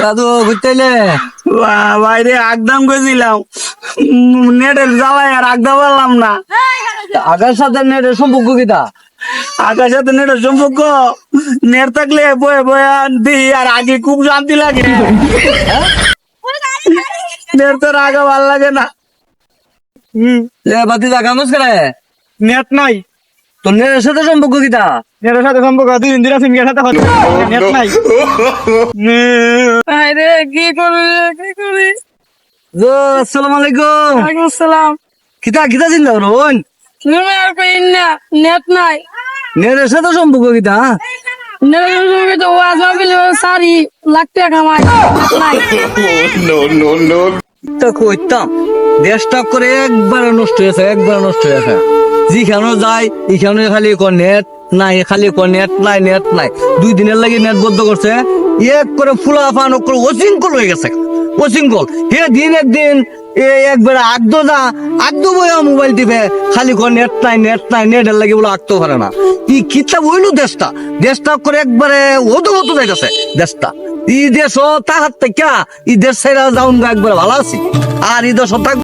দাদু ঘুরতেলে বাইরে একদম গেছিলাম নেটের জ্বালায় আর আগদা পারলাম না। আগার সাথে নেটের সম্পর্ক কিটা আকার সাথে নেটের সম্পর্ক? নেট থাকলে বয়ে বয়ে দিই আর আগে খুব শান্তি লাগে। নেট তো আগে ভালো লাগে না। হম। বাতি দা কামস করে নেট নাই। তো নেটের সাথে সম্পর্ক নেটের সাথে সম্পর্ক দুই দিন দিরা সিঙ্গের সাথে নেট নাই। আরে কি করবি কি করবি জো আসসালামু আলাইকুম। ওয়ালাইকুম আসসালাম। কিটা কিটা চিন্তা করুন তুমি আর পেইন না নেট নাই। সাথে সম্পর্ক নেট তো ওয়াজ মাহফিল সারি লাখ টাকা কামাই নাই। তো কইতাম দেশটা করে একবার নষ্ট হয়েছে একবার নষ্ট হয়েছে। যেখানে যাই এখানে খালি ক নেট নাই, খালি ক নেট নাই নেট নাই। দুই দিনের লাগি নেট বন্ধ করছে। এক করে ফুলা ফান করে অশৃঙ্খল হয়ে গেছে। অশৃঙ্খল। হে দিন একদিন এ একবার আগদো যা আগদো বইয়া মোবাইল টিপে খালি ক নেট নাই নেট নাই নেটের লাগি বলে আগতে পারে না। ই কিতাব হইল দেশটা? দেশটা করে একবারে ওতো মতো যাইতেছে, দেশটা। ই দেশ তাহার থেকে, ই দেশ একবার ভালো আছি। আর ই দেশ